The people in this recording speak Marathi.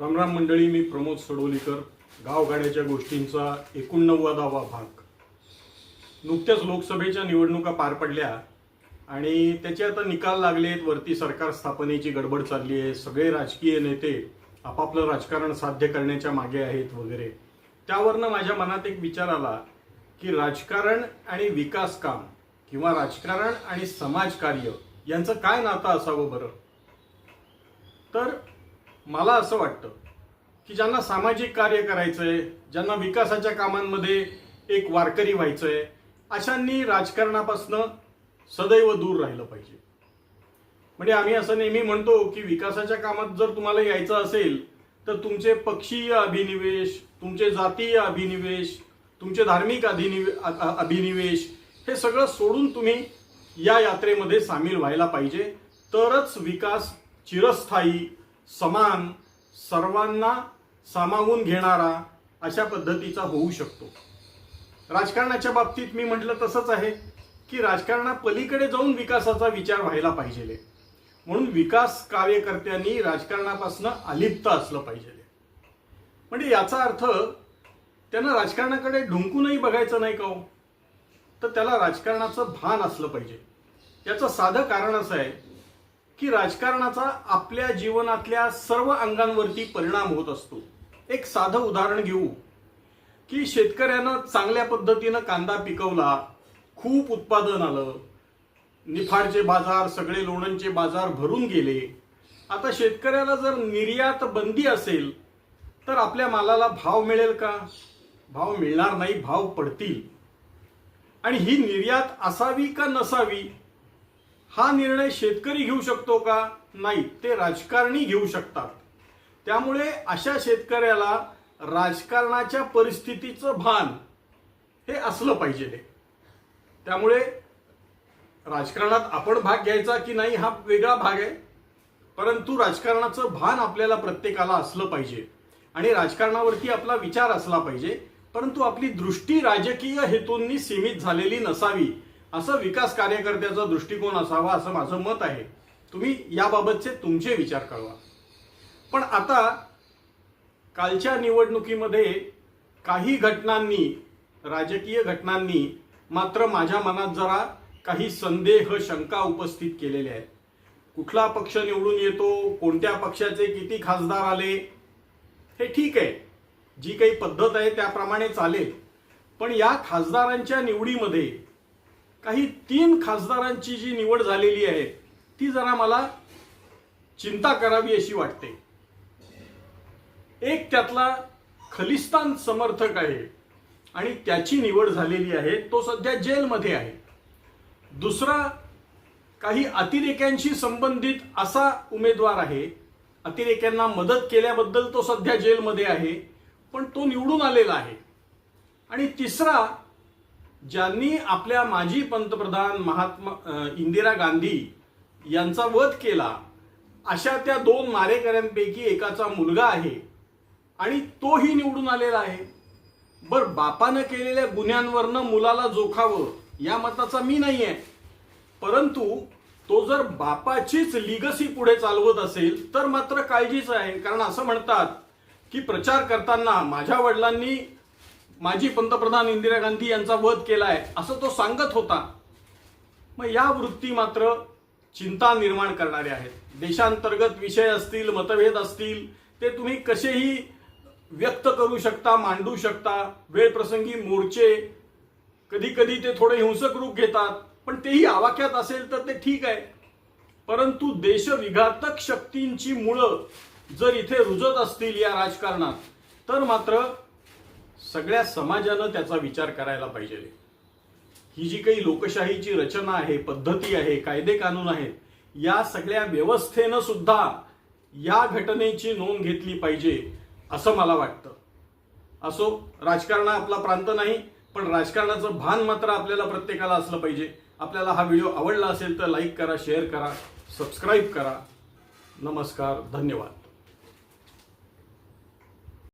रामराम मंडळी मी प्रमोद सडोलीकर. गावगाड्याच्या गोष्टींचा एकोणनव्वदावा भाग. नुकत्याच लोकसभेच्या निवडणुका पार पडल्या आणि त्याचे आता निकाल लागलेत. वरती सरकार स्थापनेची गडबड चालली आहे. सगळे राजकीय नेते आपापलं राजकारण साध्य करण्याच्या मागे आहेत वगैरे. त्यावरनं माझ्या मनात एक विचार आला की राजकारण आणि विकास काम किंवा राजकारण आणि समाजकार्य यांचं काय नातं असावं बरं? तर मला असं वाटतं की ज्यांना सामाजिक कार्य करायचंय ज्यांना विकासाच्या कामांमध्ये एक वारकरी व्हायचं आहे अशांनी राजकारणापासनं सदैव दूर राहिलं पाहिजे. म्हणजे आम्ही असं नेहमी म्हणतो की विकासाच्या कामात जर तुम्हाला यायचं असेल तर तुमचे पक्षीय अभिनिवेश तुमचे जातीय अभिनिवेश तुमचे धार्मिक अधिनिवे अभिनिवेश हे सगळं सोडून तुम्ही या यात्रेमध्ये सामील व्हायला पाहिजे. तरच विकास चिरस्थायी समान सर्वांना सामावून घेणारा अशा पद्धतीचा होऊ शकतो. राजकारणाच्या बाबतीत मी म्हटलं तसंच आहे की राजकारणा पलीकडे जाऊन विकासाचा विचार व्हायला पाहिजे म्हणून विकास कार्यकर्त्यांनी राजकारणापासून अलिप्त असलं पाहिजे म्हणजे याचा अर्थ त्यांना राजकारणाकडे ढुंकूनही बघायचं नाही का हो? तर त्याला राजकारणाचं भान असलं पाहिजे. याचं साधं कारण असं आहे की राजकारणाचा आपल्या जीवनातल्या सर्व अंगांवरती परिणाम होत असतो. एक साधं उदाहरण घेऊ. की शेतकऱ्यानं चांगल्या पद्धतीनं कांदा पिकवला खूप उत्पादन आलं निफाडचे बाजार सगळे लोणंदचे बाजार भरून गेले. आता शेतकऱ्याला जर निर्यात बंदी असेल तर आपल्या मालाला भाव मिळेल का? भाव मिळणार नाही भाव पडतील. आणि ही निर्यात असावी का नसावी? हा निर्णय शेतकरी घेऊ शकतो का? नाही ते राजकारणी घेऊ शकतात. त्यामुळे अशा शेतकऱ्याला राजकारणाच्या परिस्थितीचं भान हे असलं पाहिजे. त्यामुळे राजकारणात आपण भाग घ्यायचा की नाही हा वेगळा भाग आहे. परंतु राजकारणाचं भान आपल्याला प्रत्येकाला असलं पाहिजे. आणि राजकारणावरती आपला विचार असला पाहिजे. परंतु आपली दृष्टी राजकीय हेतूंनी सीमित झालेली नसावी. असं विकास कार्यकर्त्याचा दृष्टिकोन असावा असं माझं मत आहे. तुम्ही याबाबतचे तुमचे विचार कळवा. पण आता कालच्या निवडणुकीमध्ये काही घटनांनी राजकीय घटनांनी मात्र माझ्या मनात जरा काही संदेह शंका उपस्थित केलेल्या आहेत. कुठला पक्ष निवडून येतो कोणत्या पक्षाचे किती खासदार आले हे ठीक आहे. जी काही पद्धत आहे त्याप्रमाणे चालेल. पण या खासदारांच्या निवडीमध्ये काही तीन खासदारांची जी निवड झालेली आहे ती जरा मला चिंता करावी अशी वाटते. एक त्यातला खलिस्तान समर्थक आहे आणि त्याची निवड झालेली आहे तो सध्या जेलमध्ये आहे. दुसरा काही अतिरेक्यांशी संबंधित असा उमेदवार आहे अतिरेक्यांना मदत केल्याबद्दल तो सध्या जेलमध्ये आहे पण तो निवडून आलेला आहे. आणि तिसरा ज्यांनी आपल्या माजी पंतप्रधान महात्मा इंदिरा गांधी यांचा वध केला अशा त्या दोन मारेकऱ्यांपैकी एकाचा मुलगा आहे आणि तोही निवडून आलेला आहे. बर बापानं केलेल्या गुन्ह्यांवरनं मुलाला जोखावं या मताचा मी नाही आहे परंतु तो जर बापाचीच लिगसी पुढे चालवत असेल तर मात्र काळजीच आहे. कारण असं म्हणतात की प्रचार करताना माझ्या वडिलांनी माजी पंतप्रधान इंदिरा गांधी यांचा वध केलाय असं तो सांगत होता. मग या वृत्ती मात्र चिंता निर्माण करणारे आहेत. देशांतर्गत विषय असतील मतभेद असतील ते तुम्ही कसेही व्यक्त करू शकता मांडू शकता. वेळ प्रसंगी मोर्चे कधी कधी ते थोडे हिंसक रूप घेतात पण तेही आवाक्यात असेल तर ते ठीक आहे. परंतु देशविघातक शक्तींची मुळं जर इथे रुजत असतील या राजकारणात तर मात्र सगळ्या समाजानं त्याचा विचार करायला पाहिजे. ही जी काही लोकशाहीची रचना आहे पद्धती आहे कायदे कानून आहेत या सगळ्या व्यवस्थेनं सुद्धा या घटनेची नोंद घेतली पाहिजे असं मला वाटतं. असो राजकारण आपला प्रांत नाही पण राजकारणाचं भान मात्र आपल्याला प्रत्येकाला असलं पाहिजे. आपल्याला हा व्हिडिओ आवडला असेल तर लाईक करा शेअर करा सबस्क्राईब करा. नमस्कार धन्यवाद.